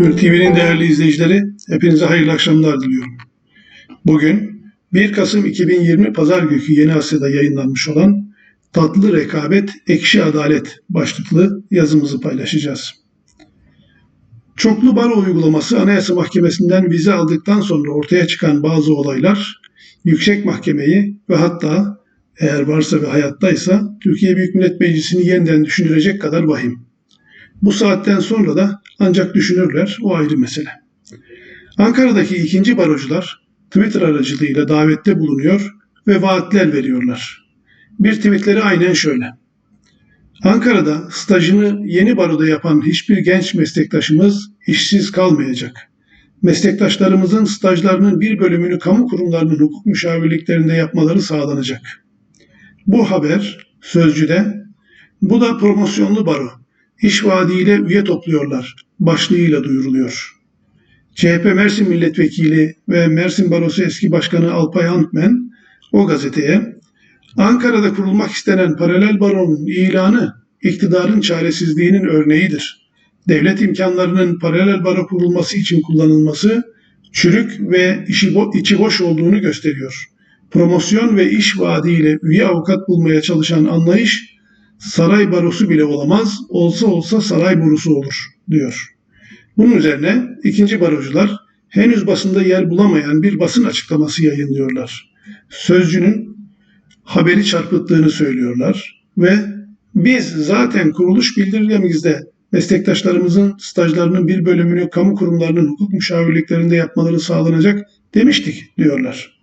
Hür TV'nin değerli izleyicileri, hepinize hayırlı akşamlar diliyorum. Bugün 1 Kasım 2020 Pazar günü Yeni Asya'da yayınlanmış olan Tatlı Rekabet, Ekşi Adalet başlıklı yazımızı paylaşacağız. Çoklu baro uygulaması Anayasa Mahkemesi'nden vize aldıktan sonra ortaya çıkan bazı olaylar Yüksek Mahkemeyi ve hatta eğer varsa ve hayattaysa Türkiye Büyük Millet Meclisi'ni yeniden düşünülecek kadar vahim. Bu saatten sonra da ancak düşünürler, o ayrı mesele. Ankara'daki ikinci barocular Twitter aracılığıyla davette bulunuyor ve vaatler veriyorlar. Bir tweetleri aynen şöyle. Ankara'da stajını yeni baroda yapan hiçbir genç meslektaşımız işsiz kalmayacak. Meslektaşlarımızın stajlarının bir bölümünü kamu kurumlarının hukuk müşavirliklerinde yapmaları sağlanacak. Bu haber Sözcü'de, bu da promosyonlu baro, iş vaadiyle üye topluyorlar başlığıyla duyuruluyor. CHP Mersin Milletvekili ve Mersin Barosu eski başkanı Alpay Antmen o gazeteye Ankara'da kurulmak istenen paralel baronun ilanı iktidarın çaresizliğinin örneğidir. Devlet imkanlarının paralel baro kurulması için kullanılması çürük ve işi bo- içi boş olduğunu gösteriyor. Promosyon ve iş vaadiyle üye avukat bulmaya çalışan anlayış saray barosu bile olamaz, olsa olsa saray borusu olur diyor. Bunun üzerine ikinci barocular henüz basında yer bulamayan bir basın açıklaması yayınlıyorlar. Sözcünün haberi çarpıttığını söylüyorlar ve biz zaten kuruluş bildirgemizde meslektaşlarımızın stajlarının bir bölümünü kamu kurumlarının hukuk müşavirliklerinde yapmaları sağlanacak demiştik diyorlar.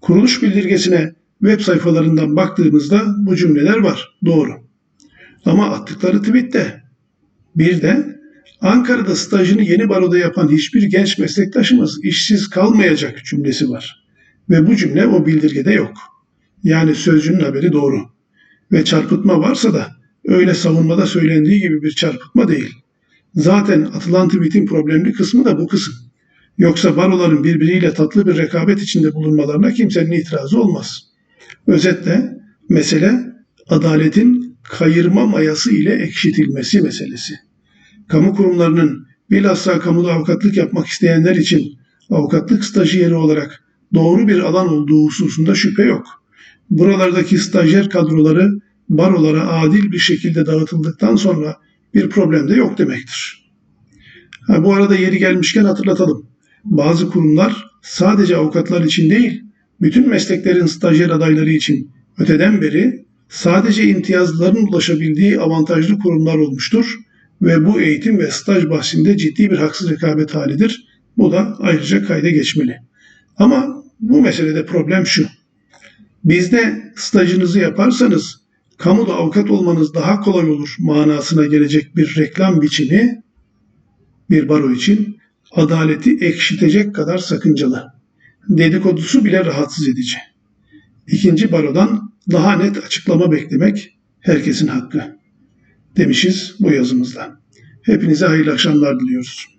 Kuruluş bildirgesine web sayfalarından baktığımızda bu cümleler var. Doğru. Ama attıkları tweette bir de Ankara'da stajını yeni baroda yapan hiçbir genç meslektaşımız işsiz kalmayacak cümlesi var. Ve bu cümle o bildirgede yok. Yani sözcünün haberi doğru. Ve çarpıtma varsa da öyle savunmada söylendiği gibi bir çarpıtma değil. Zaten atılan tweetin problemli kısmı da bu kısım. Yoksa baroların birbiriyle tatlı bir rekabet içinde bulunmalarına kimsenin itirazı olmaz. Özetle mesele adaletin kayırma mayası ile ekşitilmesi meselesi. Kamu kurumlarının bilhassa kamuda avukatlık yapmak isteyenler için avukatlık stajyeri olarak doğru bir alan olduğu hususunda şüphe yok. Buralardaki stajyer kadroları barolara adil bir şekilde dağıtıldıktan sonra bir problem de yok demektir. Ha, bu arada yeri gelmişken hatırlatalım. Bazı kurumlar sadece avukatlar için değil, bütün mesleklerin stajyer adayları için öteden beri sadece imtiyazlıların ulaşabildiği avantajlı kurumlar olmuştur ve bu eğitim ve staj bahsinde ciddi bir haksız rekabet halidir. Bu da ayrıca kayda geçmeli. Ama bu meselede problem şu. Bizde stajınızı yaparsanız kamuda avukat olmanız daha kolay olur manasına gelecek bir reklam biçimi bir baro için adaleti ekşitecek kadar sakıncalı. Dedikodusu bile rahatsız edici. İkinci barodan daha net açıklama beklemek herkesin hakkı. Demişiz bu yazımızda. Hepinize hayırlı akşamlar diliyoruz.